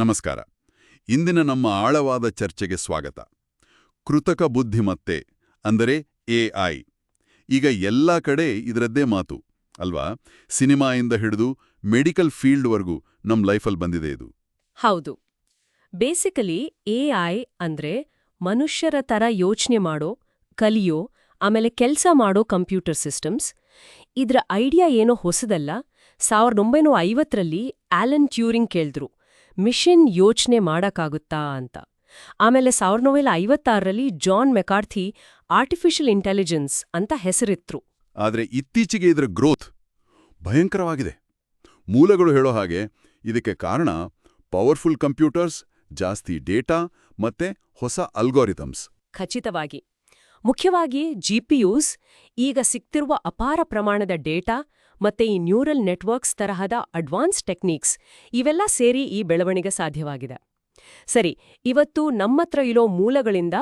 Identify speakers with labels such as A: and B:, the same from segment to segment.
A: ನಮಸ್ಕಾರ. ಇಂದಿನ ನಮ್ಮ ಆಳವಾದ ಚರ್ಚೆಗೆ ಸ್ವಾಗತ. ಕೃತಕ ಬುದ್ಧಿಮತ್ತೆ ಅಂದರೆ ಎಐ ಈಗ ಎಲ್ಲ ಕಡೆ ಇದರದ್ದೇ ಮಾತು, ಅಲ್ವಾ? ಸಿನಿಮಾಯಿಂದ ಹಿಡಿದು ಮೆಡಿಕಲ್ ಫೀಲ್ಡ್ವರೆಗೂ ನಮ್ಮ ಲೈಫಲ್ಲಿ ಬಂದಿದೆ ಇದು.
B: ಹೌದು. ಬೇಸಿಕಲಿ ಎಐ ಅಂದ್ರೆ ಮನುಷ್ಯರ ತರ ಯೋಚನೆ ಮಾಡೋ, ಕಲಿಯೋ, ಆಮೇಲೆ ಕೆಲಸ ಮಾಡೋ ಕಂಪ್ಯೂಟರ್ ಸಿಸ್ಟಮ್ಸ್. ಇದರ ಐಡಿಯಾ ಏನೋ ಹೊಸದಲ್ಲ, ಸಾವಿರದ ಒಂಬೈನೂರ ಐವತ್ತರಲ್ಲಿ ಆಲನ್ ಟ್ಯೂರಿಂಗ್ ಕೇಳಿದ್ರು. ಮಿಷನ್ ಯೋಚನೆ ಮಾಡೋಕ್ಕಾಗುತ್ತಾ ಅಂತ. ಆಮೇಲೆ ಸಾವಿರದ ಒಂಬೈನೂರ ಐವತ್ತಾರರಲ್ಲಿ ಜಾನ್ ಮೆಕಾರ್ಥಿ ಆರ್ಟಿಫಿಷಿಯಲ್ ಇಂಟೆಲಿಜೆನ್ಸ್ ಅಂತ ಹೆಸರಿತ್ರು
A: ಆದರೆ ಇತ್ತೀಚೆಗೆ ಇದರ ಗ್ರೋತ್ ಭಯಂಕರವಾಗಿದೆ. ಮೂಲಗಳು ಹೇಳೋ ಹಾಗೆ ಇದಕ್ಕೆ ಕಾರಣ ಪವರ್ಫುಲ್ ಕಂಪ್ಯೂಟರ್ಸ್ ಜಾಸ್ತಿ ಡೇಟಾ ಮತ್ತೆ ಹೊಸ ಅಲ್ಗೋರಿಥಮ್ಸ್
B: ಖಚಿತವಾಗಿ. ಮುಖ್ಯವಾಗಿ ಜಿಪಿಯುಸ್ ಈಗ ಸಿಕ್ತಿರುವ ಅಪಾರ ಪ್ರಮಾಣದ ಡೇಟಾ ಮತ್ತೆ ಈ ನ್ಯೂರಲ್ ನೆಟ್ವರ್ಕ್ಸ್ ತರಹದ ಅಡ್ವಾನ್ಸ್ ಟೆಕ್ನಿಕ್ಸ್ ಇವೆಲ್ಲ ಸೇರಿ ಈ ಬೆಳವಣಿಗೆ ಸಾಧ್ಯವಾಗಿದೆ. ಸರಿ ಇವತ್ತು ನಮ್ಮತ್ರ ಇರೋ ಮೂಲಗಳಿಂದ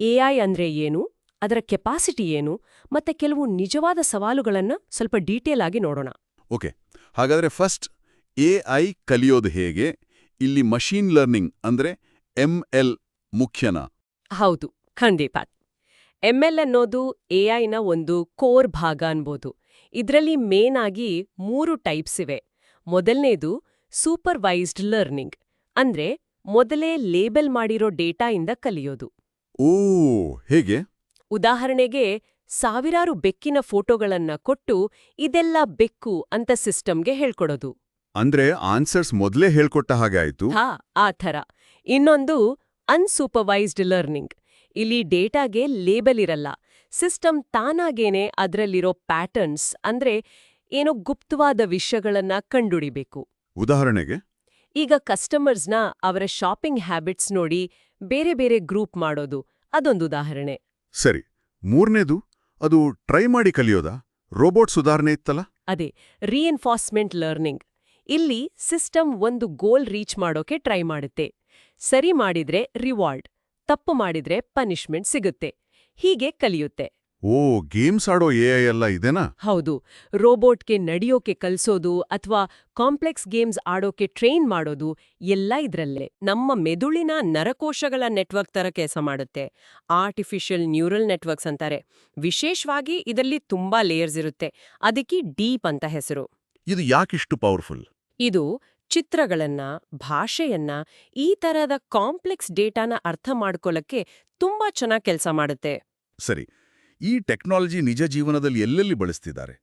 B: ಎಐ ಅಂದ್ರೆ ಏನು ಅದರ ಕೆಪಾಸಿಟಿ ಏನು ಮತ್ತೆ ಕೆಲವು ನಿಜವಾದ ಸವಾಲುಗಳನ್ನು ಸ್ವಲ್ಪ ಡೀಟೇಲ್ ಆಗಿ ನೋಡೋಣ.
A: ಓಕೆ ಹಾಗಾದ್ರೆ ಫಸ್ಟ್ ಎಐ ಕಲಿಯೋದು ಹೇಗೆ? ಇಲ್ಲಿ ಮಷೀನ್ ಲರ್ನಿಂಗ್ ಅಂದ್ರೆ ಎಂಎಲ್ ಮುಖ್ಯನಾ?
B: ಹೌದು ಖಂಡಿತ. ಎಂಎಲ್ ಅನ್ನೋದು ಎಐನ ಒಂದು ಕೋರ್ ಭಾಗ ಅನ್ಬೋದು. ಇದರಲ್ಲಿ ಮೇನ್ ಆಗಿ ಮೂರು ಟೈಪ್ಸ್ ಇವೆ. ಮೊದಲನೇದು ಸೂಪರ್ವೈಸ್ಡ್ ಲರ್ನಿಂಗ್ ಅಂದ್ರೆ ಮೊದಲೇ ಲೇಬಲ್ ಮಾಡಿರೋ ಡೇಟಾಯಿಂದ ಕಲಿಯೋದು.
A: ಓ ಹೇಗೆ?
B: ಉದಾಹರಣೆಗೆ ಸಾವಿರಾರು ಬೆಕ್ಕಿನ ಫೋಟೋಗಳನ್ನ ಕೊಟ್ಟು ಇದೆಲ್ಲ ಬೆಕ್ಕು ಅಂತ ಸಿಸ್ಟಮ್ಗೆ ಹೇಳ್ಕೊಡೋದು.
A: ಅಂದ್ರೆ ಆನ್ಸರ್ಸ್ ಮೊದಲೇ ಹೇಳ್ಕೊಟ್ಟ ಹಾಗೆ ಆಯ್ತು?
B: ಹಾ ಆ ಥರ. ಇನ್ನೊಂದು ಅನ್ಸೂಪರ್ವೈಸ್ಡ್ ಲರ್ನಿಂಗ್ ಇಲ್ಲಿ ಡೇಟಾಗೆ ಲೇಬಲ್ ಇರಲ್ಲ. ಸಿಸ್ಟಮ್ ತಾನಾಗೇನೆ ಅದರಲ್ಲಿರೋ ಪ್ಯಾಟರ್ನ್ಸ್ ಅಂದ್ರೆ ಏನೋ ಗುಪ್ತವಾದ ವಿಷಯಗಳನ್ನ ಕಂಡುಹಿಡಿಬೇಕು.
A: ಉದಾಹರಣೆಗೆ?
B: ಈಗ ಕಸ್ಟಮರ್ಸ್ನ ಅವರ ಶಾಪಿಂಗ್ ಹ್ಯಾಬಿಟ್ಸ್ ನೋಡಿ ಬೇರೆ ಬೇರೆ ಗ್ರೂಪ್ ಮಾಡೋದು ಅದೊಂದು ಉದಾಹರಣೆ.
A: ಸರಿ ಮೂರನೇದು ಅದು ಟ್ರೈ ಮಾಡಿ ಕಲಿಯೋದಾ? ರೋಬೋಟ್ ಸುಧಾರಣೆ ಇತ್ತಲ್ಲ?
B: ಅದೇ ರೀಎನ್ಫೋರ್ಸ್ಮೆಂಟ್ ಲರ್ನಿಂಗ್ ಇಲ್ಲಿ ಸಿಸ್ಟಮ್ ಒಂದು ಗೋಲ್ ರೀಚ್ ಮಾಡೋಕೆ ಟ್ರೈ ಮಾಡುತ್ತೆ. ಸರಿ ಮಾಡಿದ್ರೆ ರಿವಾರ್ಡ್ ತಪ್ಪು ಮಾಡಿದ್ರೆ ಪನಿಷ್ಮೆಂಟ್ ಸಿಗುತ್ತೆ. ಹೀಗೆ ಕಲಿಯುತ್ತೆ.
A: ಓ ಗೇಮ್ಸ್ ಆಡೋ ಎಐ ಎಲ್ಲ ಇದೆನಾ?
B: ಹೌದು. ರೋಬೋಟ್ಗೆ ನಡೆಯೋಕೆ ಕಲಿಸೋದು ಅಥವಾ ಕಾಂಪ್ಲೆಕ್ಸ್ ಗೇಮ್ಸ್ ಆಡೋಕೆ ಟ್ರೈನ್ ಮಾಡೋದು ಎಲ್ಲ ಇದ್ರಲ್ಲೇ. ನಮ್ಮ ಮೆದುಳಿನ ನರಕೋಶಗಳ ನೆಟ್ವರ್ಕ್ ತರ ಕೆಲಸ ಮಾಡುತ್ತೆ. ಆರ್ಟಿಫಿಷಿಯಲ್ ನ್ಯೂರಲ್ ನೆಟ್ವರ್ಕ್ಸ್ ಅಂತಾರೆ. ವಿಶೇಷವಾಗಿ ಇದರಲ್ಲಿ ತುಂಬಾ ಲೇಯರ್ಸ್ ಇರುತ್ತೆ. ಅದಕ್ಕೆ ಡೀಪ್ ಅಂತ ಹೆಸರು.
A: ಇದು ಯಾಕಿಷ್ಟು ಪವರ್ಫುಲ್?
B: ಇದು ಚಿತ್ರಗಳನ್ನ ಭಾಷೆಯನ್ನ ಈ ತರಹದ ಕಾಂಪ್ಲೆಕ್ಸ್ ಡೇಟಾನ ಅರ್ಥ ಮಾಡ್ಕೊಳ್ಳಕ್ಕೆ ತುಂಬಾ ಚೆನ್ನಾಗಿ ಕೆಲಸ ಮಾಡುತ್ತೆ.
A: ಸರಿ ಈ ಟೆಕ್ನಾಲಜಿ ನಿಜ ಜೀವನದಲ್ಲಿ ಎಲ್ಲೆಲ್ಲಿ ಬಳಸ್ತಿದ್ದಾರೆ?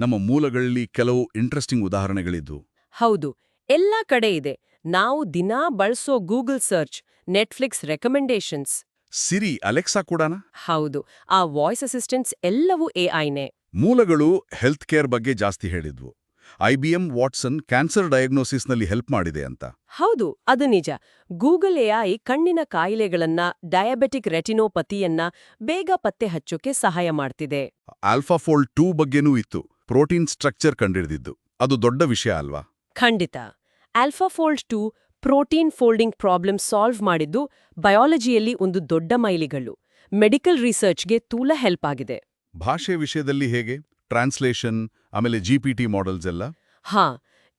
A: ನಮ್ಮ ಮೂಲಗಳಲ್ಲಿ ಕೆಲವು ಇಂಟ್ರೆಸ್ಟಿಂಗ್ ಉದಾಹರಣೆಗಳಿದ್ದು
B: ಹೌದು ಎಲ್ಲಾ ಕಡೆ ಇದೆ. ನಾವು ದಿನಾ ಬಳಸೋ Google search Netflix recommendations
A: Siri Alexa ಕೂಡನಾ?
B: ಹೌದು ಆ ವಾಯ್ಸ್ ಅಸಿಸ್ಟೆಂಟ್ಸ್ ಎಲ್ಲವೂ ಎಐನೇ
A: ಮೂಲಗಳು ಹೆಲ್ತ್ ಕೇರ್ ಬಗ್ಗೆ ಜಾಸ್ತಿ ಹೇಳಿದ್ವು. ಐಬಿಎಂ ವಾಟ್ಸನ್ ಕ್ಯಾನ್ಸರ್ ಡಯಾಗ್ನೋಸಿಸ್ನಲ್ಲಿ ಹೆಲ್ಪ್ ಮಾಡಿದೆ ಅಂತ.
B: ಹೌದು ಅದು ನಿಜ. ಗೂಗಲ್ ಎಐ ಕಣ್ಣಿನ ಕಾಯಿಲೆಗಳನ್ನ ಡಯಾಬೆಟಿಕ್ ರೆಟಿನೋಪತಿಯನ್ನ ಬೇಗ ಪತ್ತೆ ಹಚ್ಚೋಕೆ ಸಹಾಯ ಮಾಡ್ತಿದೆ.
A: ಆಲ್ಫಾಫೋಲ್ಡ್ ಟೂ ಬಗ್ಗೆನೂ ಇತ್ತು. ಪ್ರೋಟೀನ್ ಸ್ಟ್ರಕ್ಚರ್ ಕಂಡಿಡಿದಿದ್ದು. ಅದು ದೊಡ್ಡ ವಿಷಯ ಅಲ್ವಾ?
B: ಖಂಡಿತ. AlphaFold two protein folding problem solve ಮಾಡಿದ್ದು ಬಯಾಲಜಿಯಲ್ಲಿ ಒಂದು ದೊಡ್ಡ ಮೈಲಿಗಲ್ಲು. ಮೆಡಿಕಲ್ ರಿಸರ್ಚ್ಗೆ ತೂಲ ಹೆಲ್ಪ್ ಆಗಿದೆ.
A: ಭಾಷೆ ವಿಷಯದಲ್ಲಿ ಹೇಗೆ? ಟ್ರಾನ್ಸ್ಲೇಷನ್ ಆಮೇಲೆ ಜಿ ಪಿ ಟಿ ಮಾಡೆಲ್ಸ್ ಎಲ್ಲ?
B: ಹಾ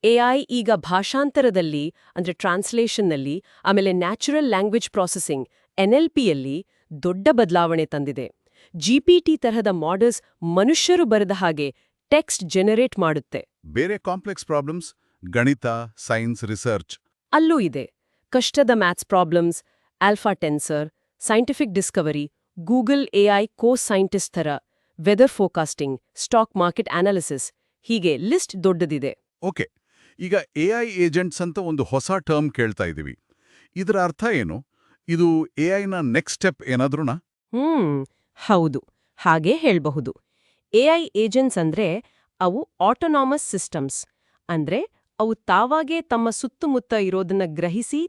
B: ಎಐ ಈಗ ಭಾಷಾಂತರದಲ್ಲಿ ಅಂದ್ರೆ ಟ್ರಾನ್ಸ್ಲೇಷನ್ನಲ್ಲಿ ಆಮೇಲೆ ನ್ಯಾಚುರಲ್ ಲ್ಯಾಂಗ್ವೇಜ್ ಪ್ರಾಸೆಸಿಂಗ್ ಎನ್ಎಲ್ಪಿಯಲ್ಲಿ ದೊಡ್ಡ ಬದಲಾವಣೆ ತಂದಿದೆ. ಜಿಪಿಟಿ ತರಹದ ಮಾಡೆಲ್ಸ್ ಮನುಷ್ಯರು ಬರೆದ ಹಾಗೆ ಟೆಕ್ಸ್ಟ್ ಜನರೇಟ್ ಮಾಡುತ್ತೆ.
A: ಬೇರೆ ಕಾಂಪ್ಲೆಕ್ಸ್ ಪ್ರಾಬ್ಲಮ್ಸ್ ಗಣಿತ ಸೈನ್ಸ್ ರಿಸರ್ಚ್
B: ಅಲ್ಲೂ ಇದೆ. ಕಷ್ಟದ maths problems AlphaTensor scientific discovery Google AI co scientist ಥರ. Weather forecasting stock market analysis ಹೀಗೆ ಲಿಸ್ಟ್ ದೊಡ್ಡದಿದೆ.
A: ಓಕೆ ಈಗ ಎಐ ಏಜೆಂಟ್ಸ್ ಅಂತ ಒಂದು ಹೊಸ ಟರ್ಮ್ ಕೇಳ್ತಾ ಇದ್ದೀವಿ. ಇದರ ಅರ್ಥ ಏನು? ಇದು ಎಐನ ನೆಕ್ಸ್ಟ್ ಸ್ಟೆಪ್ ಏನಾದ್ರೂನಾ?
B: ಹ್ಮ್ ಹೌದು ಹಾಗೆ ಹೇಳಬಹುದು. ಎಐ ಏಜೆಂಟ್ಸ್ ಅಂದ್ರೆ ಅವು ಆಟೋನಾಮಸ್ ಸಿಸ್ಟಮ್ಸ್ ಅಂದ್ರೆ ಅವು ತಾವಾಗೇ ತಮ್ಮ ಸುತ್ತಮುತ್ತ ಇರೋದನ್ನ ಗ್ರಹಿಸಿ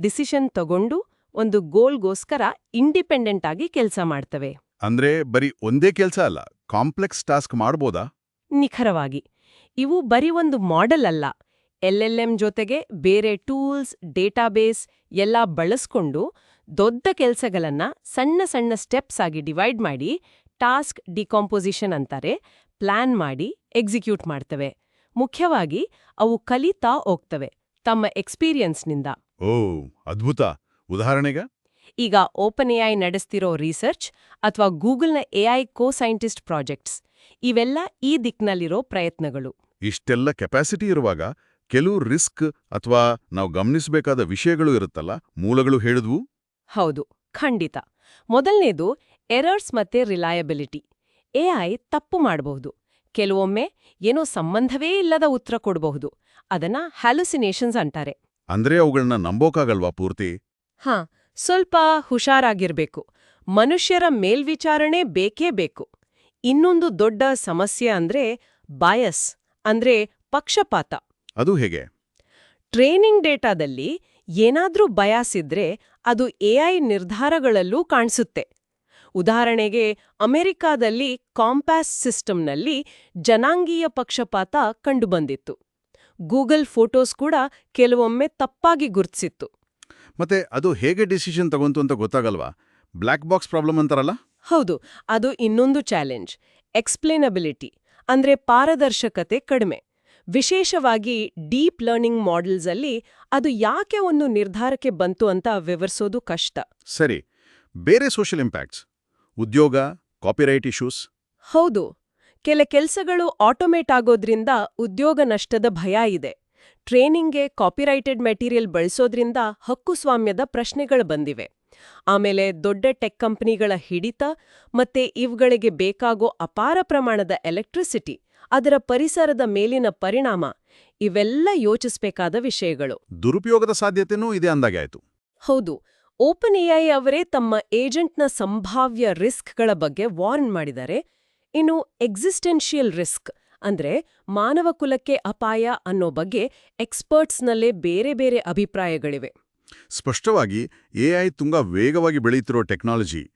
B: ಡಿಸಿಷನ್ ತಗೊಂಡು ಒಂದು ಗೋಲ್ಗೋಸ್ಕರ ಇಂಡಿಪೆಂಡೆಂಟ್ ಆಗಿ ಕೆಲಸ ಮಾಡ್ತವೆ.
A: ಅಂದ್ರೆ ಬರೀ ಒಂದೇ ಕೆಲಸ ಅಲ್ಲ ಕಾಂಪ್ಲೆಕ್ಸ್ ಟಾಸ್ಕ್ ಮಾಡ್ಬೋದಾ?
B: ನಿಖರವಾಗಿ. ಇವು ಬರೀ ಒಂದು ಮಾಡೆಲ್ ಅಲ್ಲ. ಎಲ್ಎಲ್ಎಂ ಜೊತೆಗೆ ಬೇರೆ ಟೂಲ್ಸ್ ಡೇಟಾಬೇಸ್ ಎಲ್ಲ ಬಳಸ್ಕೊಂಡು ದೊಡ್ಡ ಕೆಲಸಗಳನ್ನ ಸಣ್ಣ ಸಣ್ಣ ಸ್ಟೆಪ್ಸ್ ಆಗಿ ಡಿವೈಡ್ ಮಾಡಿ ಟಾಸ್ಕ್ ಡಿಕಾಂಪೋಸಿಷನ್ ಅಂತಾರೆ ಪ್ಲಾನ್ ಮಾಡಿ ಎಕ್ಸಿಕ್ಯೂಟ್ ಮಾಡ್ತವೆ. ಮುಖ್ಯವಾಗಿ ಅವು ಕಲಿತಾ ಹೋಗ್ತವೆ ತಮ್ಮ ಎಕ್ಸ್ಪೀರಿಯನ್ಸ್ನಿಂದ
A: ಓ ಅದ್ಭುತ. ಉದಾಹರಣೆಗ?
B: ಈಗ ಓಪನ್ ಎಐ ನಡೆಸ್ತಿರೋ ರಿಸರ್ಚ್ ಅಥವಾ ಗೂಗಲ್ನ ಎಐ ಕೋ ಸೈಂಟಿಸ್ಟ್ ಪ್ರಾಜೆಕ್ಟ್ಸ್ ಇವೆಲ್ಲ ಈ ದಿಕ್ನಲ್ಲಿರೋ ಪ್ರಯತ್ನಗಳು.
A: ಇಷ್ಟೆಲ್ಲ ಕೆಪಾಸಿಟಿ ಇರುವಾಗ ಕೆಲವು ರಿಸ್ಕ್ ಅಥವಾ ನಾವು ಗಮನಿಸಬೇಕಾದ ವಿಷಯಗಳು ಇರುತ್ತಲ್ಲ ಮೂಲಗಳು ಹೇಳಿದ್ವು?
B: ಹೌದು ಖಂಡಿತ. ಮೊದಲನೇದು ಎರರ್ಸ್ ಮತ್ತೆ ರಿಲಯಬಿಲಿಟಿ ಎಐ ತಪ್ಪು ಮಾಡಬಹುದು. ಕೆಲವೊಮ್ಮೆ ಏನೋ ಸಂಬಂಧವೇ ಇಲ್ಲದ ಉತ್ತರ ಕೊಡಬಹುದು. ಅದನ್ನ ಹ್ಯಾಲುಸಿನೇಷನ್ಸ್ ಅಂತಾರೆ.
A: ಅಂದ್ರೆ ಅವುಗಳನ್ನ ನಂಬೋಕಾಗಲ್ವಾ ಪೂರ್ತಿ?
B: ಹಾ ಸ್ವಲ್ಪ ಹುಷಾರಾಗಿರ್ಬೇಕು. ಮನುಷ್ಯರ ಮೇಲ್ವಿಚಾರಣೆ ಬೇಕೇ ಬೇಕು. ಇನ್ನೊಂದು ದೊಡ್ಡ ಸಮಸ್ಯೆ ಅಂದ್ರೆ ಬಯಸ್ ಅಂದ್ರೆ ಪಕ್ಷಪಾತ.
A: ಅದು ಹೇಗೆ?
B: ಟ್ರೈನಿಂಗ್ ಡೇಟಾದಲ್ಲಿ ಏನಾದ್ರೂ ಬಯಾಸ್ ಇದ್ರೆ ಅದು ಎಐ ನಿರ್ಧಾರಗಳಲ್ಲೂ ಕಾಣಿಸುತ್ತೆ. ಉದಾಹರಣೆಗೆ ಅಮೆರಿಕಾದಲ್ಲಿ ಕಾಂಪ್ಯಾಸ್ ಸಿಸ್ಟಮ್ನಲ್ಲಿ ಜನಾಂಗೀಯ ಪಕ್ಷಪಾತ ಕಂಡುಬಂದಿತ್ತು. ಗೂಗಲ್ ಫೋಟೋಸ್ ಕೂಡ ಕೆಲವೊಮ್ಮೆ ತಪ್ಪಾಗಿ ಗುರ್ತಿಸಿತ್ತು.
A: ಮತ್ತೆ ಅದು ಹೇಗೆ ಡಿಸಿಷನ್ ತಗೊಂತು ಅಂತ ಗೊತ್ತಾಗಲ್ವಾ? ಬ್ಲ್ಯಾಕ್ ಬಾಕ್ಸ್ ಪ್ರಾಬ್ಲಮ್ ಅಂತಾರಲ್ಲ?
B: ಹೌದು ಅದು ಇನ್ನೊಂದು ಚಾಲೆಂಜ್. ಎಕ್ಸ್ಪ್ಲೇನಬಿಲಿಟಿ ಅಂದ್ರೆ ಪಾರದರ್ಶಕತೆ ಕಡಿಮೆ. ವಿಶೇಷವಾಗಿ ಡೀಪ್ ಲರ್ನಿಂಗ್ ಮಾಡೆಲ್ಸ್ ಅಲ್ಲಿ ಅದು ಯಾಕೆ ಒಂದು ನಿರ್ಧಾರಕ್ಕೆ ಬಂತು ಅಂತ ವಿವರಿಸೋದು ಕಷ್ಟ.
A: ಸರಿ ಬೇರೆ ಸೋಷಿಯಲ್ ಇಂಪ್ಯಾಕ್ಟ್ಸ್ ಉದ್ಯೋಗ ಕಾಪಿರೈಟ್ ಇಶ್ಯೂಸ್.
B: ಹೌದು ಕೆಲ ಕೆಲಸಗಳು ಆಟೋಮೇಟ್ ಆಗೋದ್ರಿಂದ ಉದ್ಯೋಗ ನಷ್ಟದ ಭಯ ಇದೆ. ಟ್ರೈನಿಂಗ್ಗೆ ಕಾಪಿರೈಟೆಡ್ ಮೆಟೀರಿಯಲ್ ಬಳಸೋದ್ರಿಂದ ಹಕ್ಕುಸ್ವಾಮ್ಯದ ಪ್ರಶ್ನೆಗಳು ಬಂದಿವೆ. ಆಮೇಲೆ ದೊಡ್ಡ ಟೆಕ್ ಕಂಪನಿಗಳ ಹಿಡಿತ ಮತ್ತೆ ಇವುಗಳಿಗೆ ಬೇಕಾಗೋ ಅಪಾರ ಪ್ರಮಾಣದ ಎಲೆಕ್ಟ್ರಿಸಿಟಿ ಅದರ ಪರಿಸರದ ಮೇಲಿನ ಪರಿಣಾಮ ಇವೆಲ್ಲ ಯೋಚಿಸಬೇಕಾದ ವಿಷಯಗಳು.
A: ದುರುಪಯೋಗದ ಸಾಧ್ಯತೆನೂ ಇದೆ ಅಂದಾಗೆ ಆಯಿತು.
B: ಹೌದು ಓಪನ್ ಎಐ ಅವರೇ ತಮ್ಮ ಏಜೆಂಟ್ನ ಸಂಭಾವ್ಯ ರಿಸ್ಕ್ಗಳ ಬಗ್ಗೆ ವಾರ್ನ್ ಮಾಡಿದ್ದಾರೆ. ಇನ್ನು ಎಕ್ಸಿಸ್ಟೆನ್ಷಿಯಲ್ ರಿಸ್ಕ್ ಅಂದ್ರೆ ಮಾನವ ಕುಲಕ್ಕೆ ಅಪಾಯ ಅನ್ನೋ ಬಗ್ಗೆ ಎಕ್ಸ್ಪರ್ಟ್ಸ್ನಲ್ಲೇ ಬೇರೆ ಬೇರೆ ಅಭಿಪ್ರಾಯಗಳಿವೆ.
A: ಸ್ಪಷ್ಟವಾಗಿ ಎಐ ತುಂಬಾ ವೇಗವಾಗಿ ಬೆಳೆಯುತ್ತಿರೋ ಟೆಕ್ನಾಲಜಿ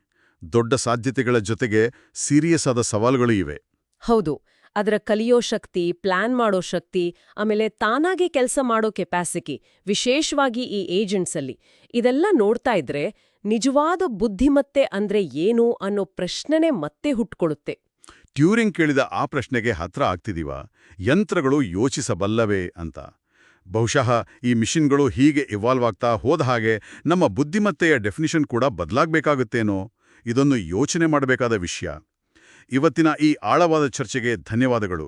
A: ದೊಡ್ಡ ಸಾಧ್ಯತೆಗಳ ಜೊತೆಗೆ ಸೀರಿಯಸ್ ಆದ ಸವಾಲುಗಳು ಇವೆ.
B: ಹೌದು ಅದರ ಕಲಿಯೋ ಶಕ್ತಿ ಪ್ಲಾನ್ ಮಾಡೋ ಶಕ್ತಿ ಆಮೇಲೆ ತಾನಾಗೆ ಕೆಲಸ ಮಾಡೋ ಕೆಪಾಸಿಟಿ ವಿಶೇಷವಾಗಿ ಈ ಏಜೆಂಟ್ಸಲ್ಲಿ. ಇದೆಲ್ಲ ನೋಡ್ತಾ ಇದ್ರೆ ನಿಜವಾದ ಬುದ್ಧಿಮತ್ತೆ ಅಂದ್ರೆ ಏನು ಅನ್ನೋ ಪ್ರಶ್ನೆನೇ ಮತ್ತೆ ಹುಟ್ಕೊಳುತ್ತೆ.
A: ಟ್ಯೂರಿಂಗ್ ಕೇಳಿದ ಆ ಪ್ರಶ್ನೆಗೆ ಹತ್ರ ಆಗ್ತಿದೀವ, ಯಂತ್ರಗಳು ಯೋಚಿಸಬಲ್ಲವೇ ಅಂತ. ಬಹುಶಃ ಈ ಮಿಷಿನ್ಗಳು ಹೀಗೆ ಇವಾಲ್ವ್ ಆಗ್ತಾ ಹೋದ ಹಾಗೆ ನಮ್ಮ ಬುದ್ಧಿಮತ್ತೆಯ ಡೆಫಿನಿಷನ್ ಕೂಡ ಬದಲಾಗಬೇಕಾಗುತ್ತೇನೋ? ಇದೊಂದು ಯೋಚನೆ ಮಾಡಬೇಕಾದ ವಿಷಯ. ಇವತ್ತಿನ ಈ ಆಳವಾದ ಚರ್ಚೆಗೆ ಧನ್ಯವಾದಗಳು.